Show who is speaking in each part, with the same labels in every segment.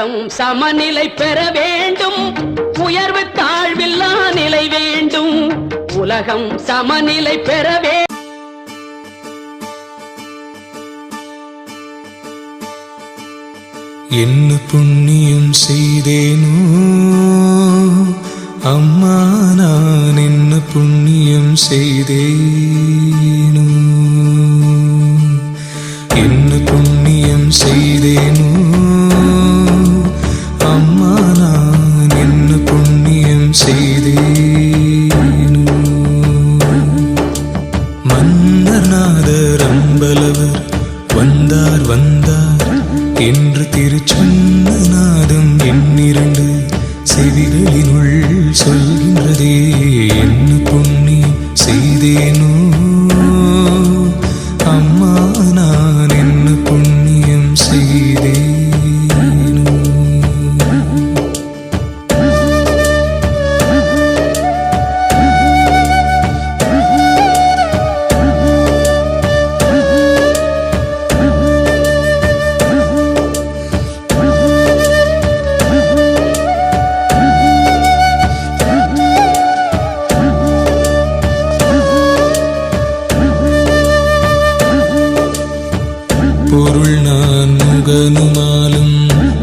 Speaker 1: உலகம் சமநிலை பெற வேண்டும். உயர்வு தாழ்வில்லா நிலை வேண்டும். உலகம் சமநிலை பெற வேண்டும்
Speaker 2: என்ன புண்ணியம் செய்தேனோ? அம்மா நான் என்ன புண்ணியம் செய்தேன்? செவிகளினுள் சொல்கின்றதே.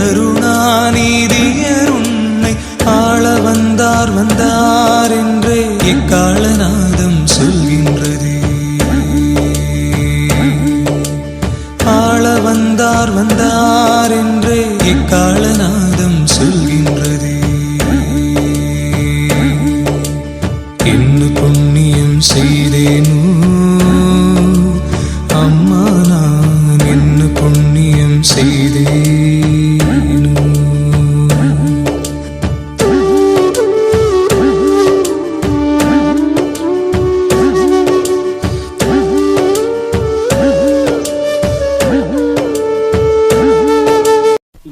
Speaker 2: கருணாநீதியர் உன்னை ஆள வந்தார் வந்தார் என்றே இக்காலநாதம் சொல்கின்றது. ஆள வந்தார் வந்தார் என்று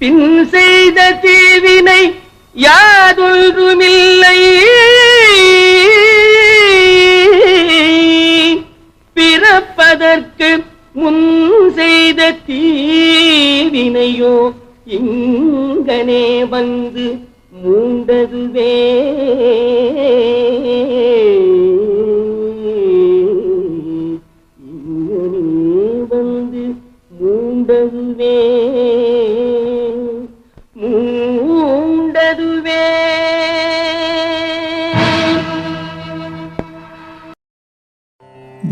Speaker 1: பின் செய்த தீவினை யாதொன்றுமில்லை. பிறப்பதற்கு முன் செய்த தீவினையோ இங்கனே வந்து மூண்டதுவே.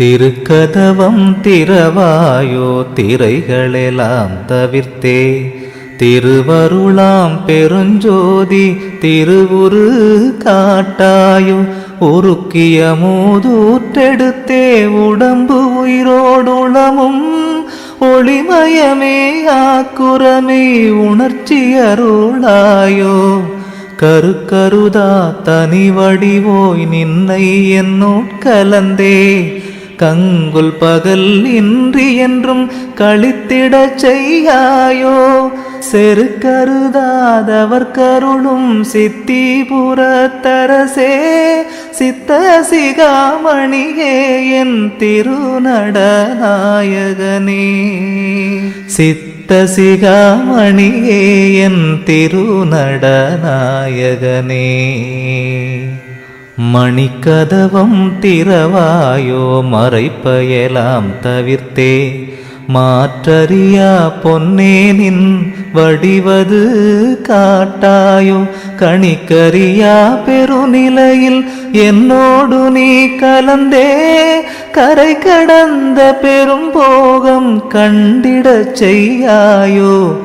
Speaker 3: திருக்கதவம் திறவாயோ திரைகளெல்லாம் தவிர்த்தே. திருவருளாம் பெருஞ்சோதி திருவுரு காட்டாயோ உருக்கிய மூதூற்றெடுத்தே உடம்பு உயிரோடுளமும் ஒளிமயமே ஆக்குரமே உணர்ச்சி அருளாயோ கருக்கருதா தனி வடிவோய் நின்னை என்னோட் கலந்தே. கங்குல் பகல் இன்றி என்றும் கழித்திடச் செய்யாயோ? செரு கருதாதவர் கருளும் சித்திபுரத்தரசே சித்த சிகாமணியே என் திருநடநாயகனே. சித்த சிகாமணியே என் திருநடநாயகனே. மணிக்கதவம் திறவாயோ மறைப்பயலாம் தவிர்த்தே. மாற்றறியா பொன்னேனின் வடிவது காட்டாயோ கணிக்கறியா பெருநிலையில் என்னோடு நீ கலந்தே. கரை கடந்த பெரும்போகம் கண்டிடச் செய்யாயோ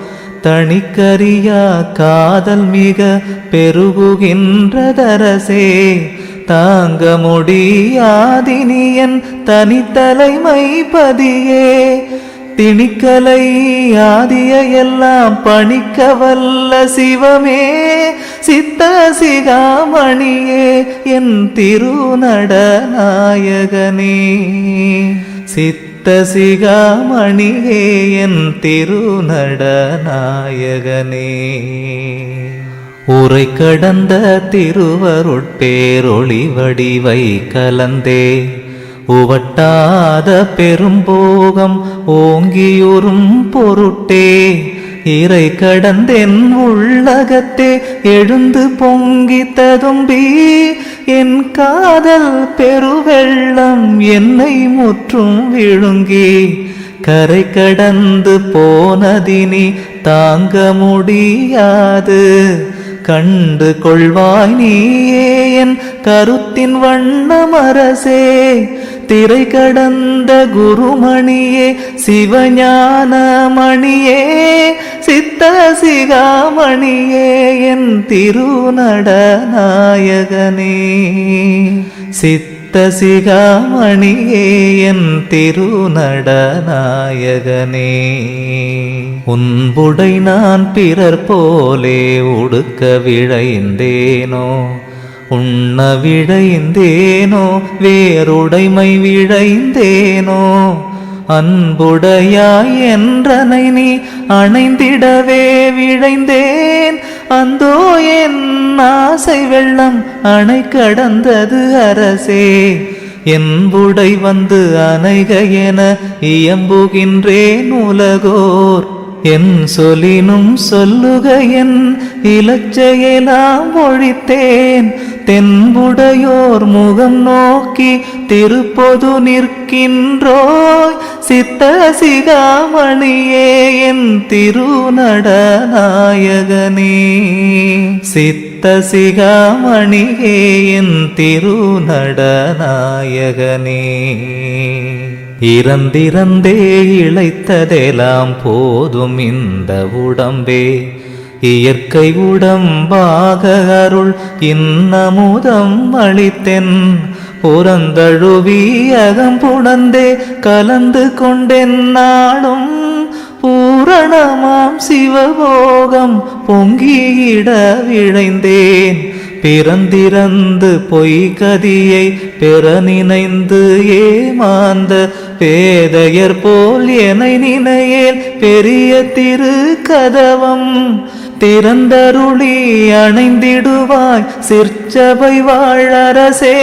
Speaker 3: தணிக்கரியா காதல் மிக பெருகுகின்றதரசே தாங்க முடியாதினியன் தனித்தலைமை பதியே. திணிக்கலை ஆதிய எல்லாம் பணிக்க வல்ல சிவமே சித்த சிகாமணியே என் திருநடநாயகனே. சித்த சிகாமணியே என் திருநடநாயகனே. உரை கடந்த திருவருட்பேரொளி வடிவை கலந்தே. உவட்டாத பெரும்போகம் ஓங்கியுறும் பொருட்டே. இறை கடந்தென் உள்ளகத்தே எழுந்து பொங்கி ததும்பி. என் காதல் பெருவெள்ளம் என்னை முற்றும் விழுங்கி. கரை கடந்து போனதினி தாங்க முடியாது. கண்டு கொள்வாய் நீயே என் கருத்தின் வண்ணமரசே. திரை கடந்த குருமணியே சிவஞான மணியே சித்த சிகாமணியே என் திருநடநாயகனே. சித்த தசிகாமணியே என் திருநடநாயகனே. உன்புடை நான் பிறர் போலே உடுக்க விழைந்தேனோ உண்ண விழைந்தேனோ வேறுடைமை விழைந்தேனோ அன்புடையாய் என்றனை நீ அணைந்திடவே விழைந்தேன். அந்தோ என் ஆசை வெள்ளம் அணை கடந்தது அரசே. என்புடை வந்து அணைக என இயம்புகின்றேன் உலகோர். என் சொலினும் சொல்லுக என் இலச்சையெல்லாம் ஒழித்தேன். தென்புடையோர் முகம் நோக்கி திருப்பொது நிற்கின்றோய் சித்த சிகாமணியே என் திருநடநாயகனே. சித்த சிகாமணியே என் திருநடநாயகனே. இறந்திறந்தே இழைத்ததெல்லாம் போதும் இந்த உடம்பே. இயற்கை உடம்பாக அருள் இன்னமுதம் அளித்தென். புறந்தழுவி அகம்புணந்தே கலந்து கொண்டென் நாளும். பூரணமாம் சிவபோகம் பொங்கியிட விழைந்தேன். பிறந்திறந்து பொய்கதியை பெற நினைந்து ஏமாந்த பேதையர் போல் என நினையேல் பெரிய திரு கதவம் திறந்தருளி அணைந்திடுவாய். சிற்சபை வாழரசே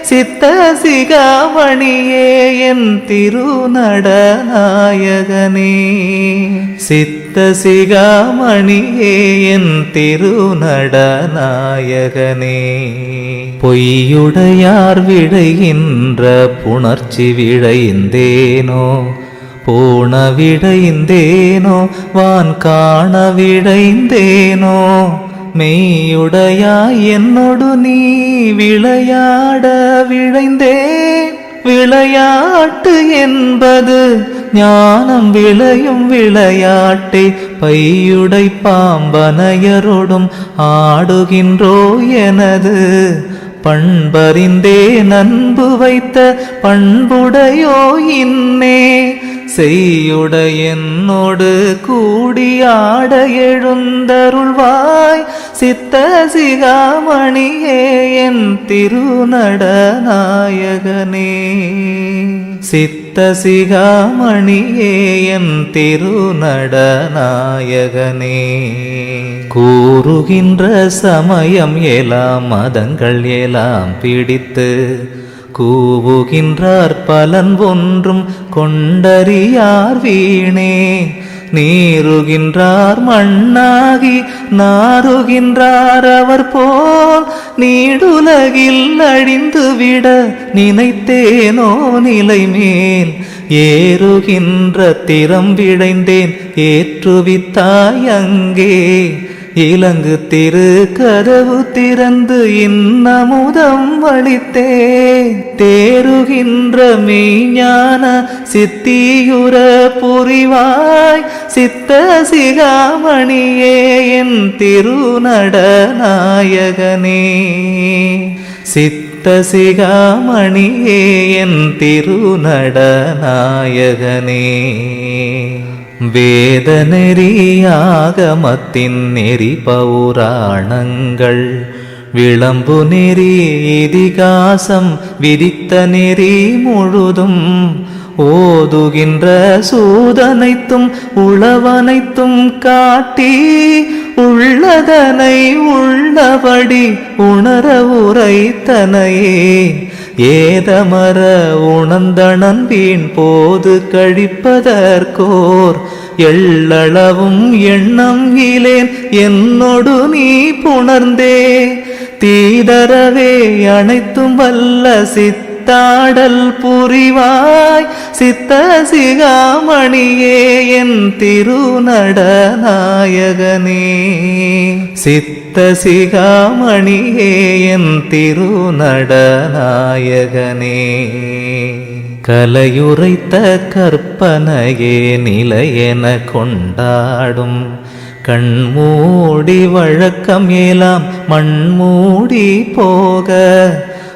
Speaker 3: சித்த சிகாமணியே என் திருநடநாயகனே. சித்த சிகாமணியே என் திருநடநாயகனே. பொய்யுடையார் விழைகின்ற புணர்ச்சி விழைந்தேனோ போன விழைந்தேனோ வான் காண விழைந்தேனோ மெய்யுடையாய் என்னோடு நீ விளையாட விழைந்தே. விளையாட்டு என்பது ஞானம் விளையும் விளையாட்டே. பையுடை பாம்பனையரோடும் ஆடுகின்றோ எனது பண்பறிந்தே நண்பு வைத்த பண்புடையோ இன்னே. செய்யுடையனோடு கூடியாட எழுந்தருள்வாய். சித்த சிகாமணியே என் திருநடநாயகனே. சித்த சிகாமணியே என் திருநடநாயகனே. கூறுகின்ற சமயம் எலாம் மதங்கள் எலாம் பிடித்து கூவுகின்றார் பலன் ஒன்றும் கொண்டறியார் வீணே. நீருகின்றார் மண்ணாகி நாருகின்றார் அவர் போல் நீடுலகில் அழிந்துவிட நினைத்தேனோ நிலைமேல். ஏறுகின்ற திறம் விடைந்தேன் ஏற்றுவித்தாய் அங்கே. இலங்கு திரு கதவு திறந்து இன்னமுதம் வழித்தே. தேருகின்ற மெய்ஞான சித்தியுர புரிவாய். சித்த சிகாமணியே என் திருநடநாயகனே. சித்த சிகாமணியே என் திருநடநாயகனே. வேத நெறியாகமத்தின் நெறி பௌராணங்கள். விளம்பு நெறி இதிகாசம் விதித்த நெறி முழுதும் ஓதுகின்ற சூதனைத்தும் உளவனைத்தும் காட்டி உள்ளதனை உள்ளபடி உணர உரைத்தனையே. ஏதமர உணர்ந்தனன் வீண் போது கழிப்பதற்கோர். எள்ளளவும் எண்ணம் இலேன் என்னொடு நீ புணர்ந்தே. தீதரவே அனைத்தும் வல்ல சித்த சித்தாடல் புரிவாய் சித்த சிகாமணியே என் திருநடநாயகனே. சித்த சிகாமணியே என் திருநடநாயகனே. கலையுரைத்த கற்பனையே நிலையென கொண்டாடும். கண்மூடி வழக்கம் ஏலாம் மண்மூடி போக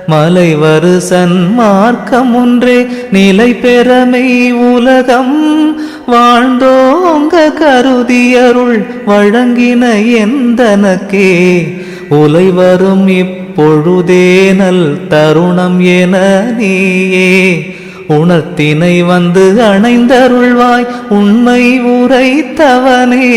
Speaker 3: மலைவரு சன்மார்க்கம் ஒன்றே நிலை பெறமை உலகம். வாழ்ந்தோங்க கருதியருள் வழங்கின எந்தனக்கே. உலை வரும் இப்பொழுதே நல் தருணம் என நீயே. உணர்த்தினை வந்து அணைந்தருள்வாய். உண்மை உரைத்தவனே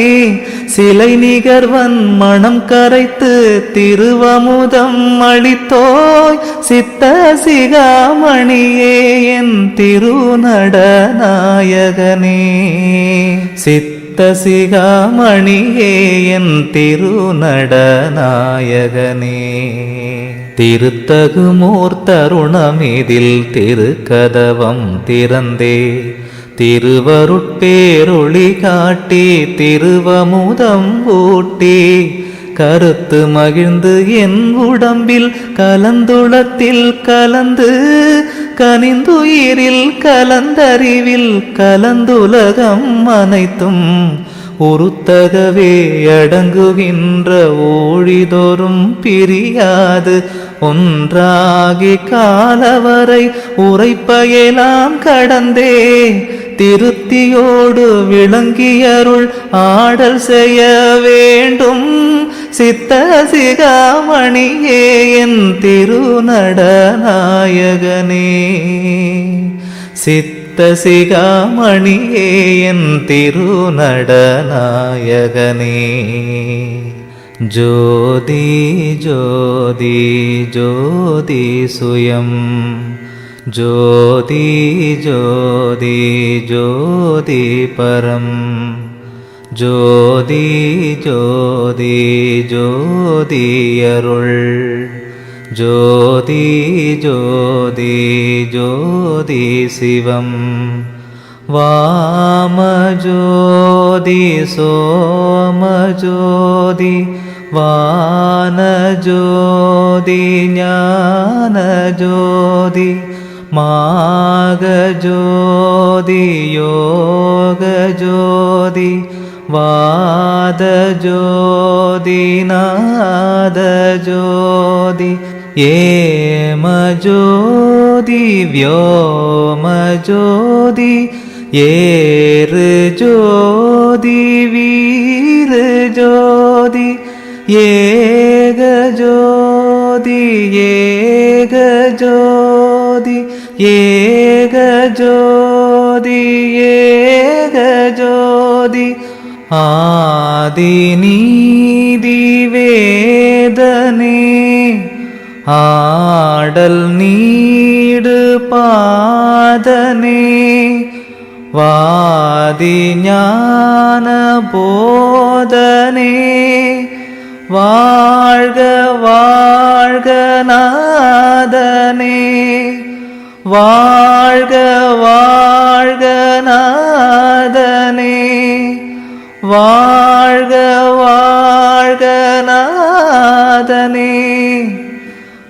Speaker 3: சிலை நிகர்வன் மனம் கரைத்து திருவமுதம் அளித்தோய். சித்த சிகாமணியே என் திருநடநாயகனே. சித்த சிகாமணியே என் திருநடநாயகனே. திருத்தகுமோர் தருணமிதில் திருக்கதவம் திறந்தே. திருவருட்பேரொளி காட்டி திருவமுதம் ஊட்டி. கருத்து மகிழ்ந்து என் உடம்பில் கலந்துளத்தில் கலந்து. கனிந்துயிரில் கலந்தறிவில் கலந்துலகம் அனைத்தும் உருத்தகவே அடங்குகின்ற ஊழிதோறும் பிரியாது. ஒன்றாகி காலவரை உரைப்பயலாம் கடந்தே. திருத்தியோடு விளங்கியருள் ஆடல் செய்ய வேண்டும். சித்த சிகாமணியே என் திருநடநாயகனே. சித்த शिकामणियन् तिरुनडनायगने ज्योतिज्योति ज्योति सुयं ज्योति ज्योति ज्योतिपरं ज्योति ज्योति ज्योति अरुल् ജ്യോതി ജ്യോതി ജ്യോതി ശിവം. വാമജ്യോതി സോമജ്യോതി വാനജ്യോതി ജ്ഞാനജ്യോതി മാഗജ്യോതി യോഗജ്യോതി വാദജ്യോതി നാദജ്യോതി ഏമജ്യോതി വ്യോമജ്യോതി ഏർജ്യോതി വീർജ്യോതി ഏകജ്യോതി ഏകജ്യോതി ഏകജ്യോതി ഏകജ്യോതി ആദിനീതി വേദനേ. ஆடல் நீடு பாதனே வாதி ஞான போதனே. வாழ்க வாழ்க நாதனே வாழ்க வாழ்க நாதனே. வாழ்க வாழ்க நாதனே.